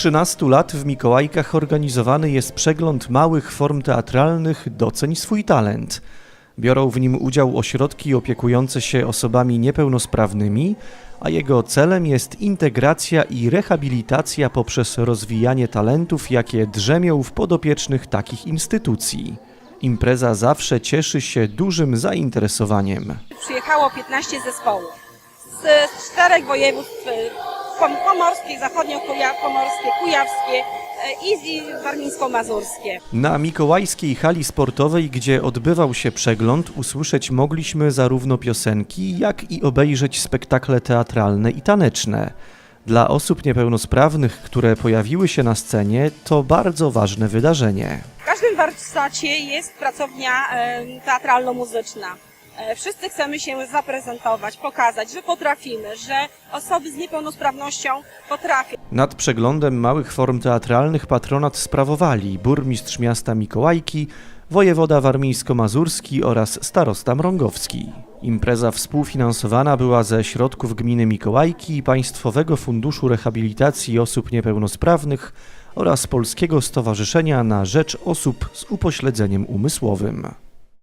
13 lat w Mikołajkach organizowany jest przegląd małych form teatralnych Doceń swój talent. Biorą w nim udział ośrodki opiekujące się osobami niepełnosprawnymi, a jego celem jest integracja i rehabilitacja poprzez rozwijanie talentów, jakie drzemią w podopiecznych takich instytucji. Impreza zawsze cieszy się dużym zainteresowaniem. Przyjechało 15 zespołów z, czterech województw pomorskie, zachodnio-pomorskie, kujawskie i z- i warmińsko-mazurskie. Na mikołajskiej hali sportowej, gdzie odbywał się przegląd, usłyszeć mogliśmy zarówno piosenki, jak i obejrzeć spektakle teatralne i taneczne. Dla osób niepełnosprawnych, które pojawiły się na scenie, to bardzo ważne wydarzenie. W każdym warsztacie jest pracownia e, teatralno-muzyczna. E, Wszyscy chcemy się zaprezentować, pokazać, że potrafimy, że osoby z niepełnosprawnością potrafią. Nad przeglądem małych form teatralnych patronat sprawowali burmistrz miasta Mikołajki, wojewoda warmińsko-mazurski oraz starosta mrągowski. Impreza współfinansowana była ze środków gminy Mikołajki i Państwowego Funduszu Rehabilitacji Osób Niepełnosprawnych oraz Polskiego Stowarzyszenia na Rzecz Osób z Upośledzeniem Umysłowym.